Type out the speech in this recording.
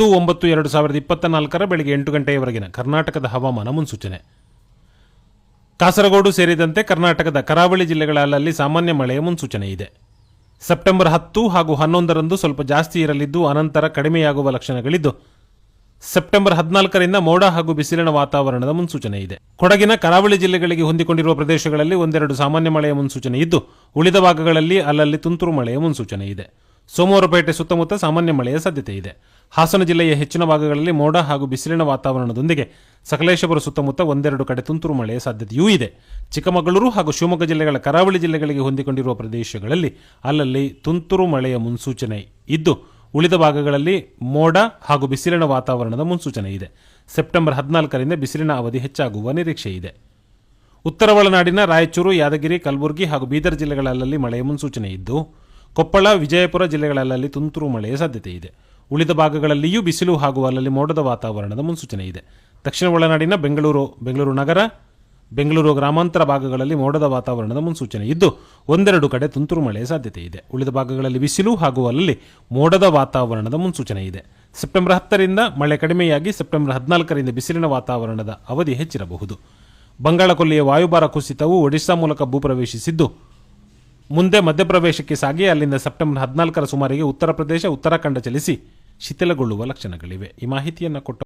ಹತ್ತು ಒಂಬತ್ತು ಎರಡು ಸಾವಿರದ ಇಪ್ಪತ್ತ ನಾಲ್ಕರ ಬೆಳಗ್ಗೆ ಎಂಟು ಗಂಟೆಯವರೆಗಿನ ಕರ್ನಾಟಕದ ಹವಾಮಾನ ಮುನ್ಸೂಚನೆ. ಕಾಸರಗೋಡು ಸೇರಿದಂತೆ ಕರ್ನಾಟಕದ ಕರಾವಳಿ ಜಿಲ್ಲೆಗಳ ಅಲ್ಲಲ್ಲಿ ಸಾಮಾನ್ಯ ಮಳೆಯ ಮುನ್ಸೂಚನೆ ಇದೆ. ಸೆಪ್ಟೆಂಬರ್ ಹತ್ತು ಹಾಗೂ ಹನ್ನೊಂದರಂದು ಸ್ವಲ್ಪ ಜಾಸ್ತಿ ಇರಲಿದ್ದು ಅನಂತರ ಕಡಿಮೆಯಾಗುವ ಲಕ್ಷಣಗಳಿದ್ದು, ಸೆಪ್ಟೆಂಬರ್ ಹದಿನಾಲ್ಕರಿಂದ ಮೋಡ ಹಾಗೂ ಬಿಸಿಲಿನ ವಾತಾವರಣದ ಮುನ್ಸೂಚನೆ ಇದೆ. ಕೊಡಗಿನ ಕರಾವಳಿ ಜಿಲ್ಲೆಗಳಿಗೆ ಹೊಂದಿಕೊಂಡಿರುವ ಪ್ರದೇಶಗಳಲ್ಲಿ ಒಂದೆರಡು ಸಾಮಾನ್ಯ ಮಳೆಯ ಮುನ್ಸೂಚನೆ ಇದ್ದು, ಉಳಿದ ಭಾಗಗಳಲ್ಲಿ ಅಲ್ಲಲ್ಲಿ ತುಂತುರು ಮಳೆಯ ಮುನ್ಸೂಚನೆ ಇದೆ. ಸೋಮವಾರಪೇಟೆ ಸುತ್ತಮುತ್ತ ಸಾಮಾನ್ಯ ಮಳೆಯ ಸಾಧ್ಯತೆ ಇದೆ. ಹಾಸನ ಜಿಲ್ಲೆಯ ಹೆಚ್ಚಿನ ಭಾಗಗಳಲ್ಲಿ ಮೋಡ ಹಾಗೂ ಬಿಸಿಲಿನ ವಾತಾವರಣದೊಂದಿಗೆ ಸಕಲೇಶಪುರ ಸುತ್ತಮುತ್ತ ಒಂದೆರಡು ಕಡೆ ತುಂತುರು ಮಳೆಯ ಸಾಧ್ಯತೆಯೂ ಇದೆ. ಚಿಕ್ಕಮಗಳೂರು ಹಾಗೂ ಶಿವಮೊಗ್ಗ ಜಿಲ್ಲೆಗಳ ಕರಾವಳಿ ಜಿಲ್ಲೆಗಳಿಗೆ ಹೊಂದಿಕೊಂಡಿರುವ ಪ್ರದೇಶಗಳಲ್ಲಿ ಅಲ್ಲಲ್ಲಿ ತುಂತುರು ಮಳೆಯ ಮುನ್ಸೂಚನೆ ಇದ್ದು, ಉಳಿದ ಭಾಗಗಳಲ್ಲಿ ಮೋಡ ಹಾಗೂ ಬಿಸಿಲಿನ ವಾತಾವರಣದ ಮುನ್ಸೂಚನೆ ಇದೆ. ಸೆಪ್ಟೆಂಬರ್ ಹದಿನಾಲ್ಕರಿಂದ ಬಿಸಿಲಿನ ಅವಧಿ ಹೆಚ್ಚಾಗುವ ನಿರೀಕ್ಷೆ ಇದೆ. ಉತ್ತರ ಒಳನಾಡಿನ ರಾಯಚೂರು, ಯಾದಗಿರಿ, ಕಲಬುರಗಿ ಹಾಗೂ ಬೀದರ್ ಜಿಲ್ಲೆಗಳಲ್ಲಿ ಮಳೆಯ ಮುನ್ಸೂಚನೆ ಇದ್ದು ಕೊಪ್ಪಳ, ವಿಜಯಪುರ ಜಿಲ್ಲೆಗಳಲ್ಲಿ ತುಂತುರು ಮಳೆಯ ಸಾಧ್ಯತೆ ಇದೆ. ಉಳಿದ ಭಾಗಗಳಲ್ಲಿಯೂ ಬಿಸಿಲು ಹಾಗೂ ಅಲ್ಲಲ್ಲಿ ಮೋಡದ ವಾತಾವರಣದ ಮುನ್ಸೂಚನೆ ಇದೆ. ದಕ್ಷಿಣ ಒಳನಾಡಿನ ಬೆಂಗಳೂರು ಬೆಂಗಳೂರು ನಗರ, ಬೆಂಗಳೂರು ಗ್ರಾಮಾಂತರ ಭಾಗಗಳಲ್ಲಿ ಮೋಡದ ವಾತಾವರಣದ ಮುನ್ಸೂಚನೆ ಇದ್ದು, ಒಂದೆರಡು ಕಡೆ ತುಂತುರು ಮಳೆಯ ಸಾಧ್ಯತೆ ಇದೆ. ಉಳಿದ ಭಾಗಗಳಲ್ಲಿ ಬಿಸಿಲು ಹಾಗೂ ಅಲ್ಲಲ್ಲಿ ಮೋಡದ ವಾತಾವರಣದ ಮುನ್ಸೂಚನೆ ಇದೆ. ಸೆಪ್ಟೆಂಬರ್ ಹತ್ತರಿಂದ ಮಳೆ ಕಡಿಮೆಯಾಗಿ ಸೆಪ್ಟೆಂಬರ್ ಹದಿನಾಲ್ಕರಿಂದ ಬಿಸಿಲಿನ ವಾತಾವರಣದ ಅವಧಿ ಹೆಚ್ಚಿರಬಹುದು. ಬಂಗಾಳಕೊಲ್ಲಿಯ ವಾಯುಭಾರ ಕುಸಿತವು ಒಡಿಶಾ ಮೂಲಕ ಭೂಪ್ರವೇಶಿಸಿದ್ದು ಮುಂದೆ ಮಧ್ಯಪ್ರವೇಶಕ್ಕೆ ಸಾಗಿ ಅಲ್ಲಿಂದ ಸೆಪ್ಟೆಂಬರ್ ಹದಿನಾಲ್ಕರ ಸುಮಾರಿಗೆ ಉತ್ತರ ಪ್ರದೇಶ, ಉತ್ತರಾಖಂಡ ಚಲಿಸಿ ಶಿಥಿಲಗೊಳ್ಳುವ ಲಕ್ಷಣಗಳಿವೆ. ಈ ಮಾಹಿತಿಯನ್ನು ಕೊಟ್ಟ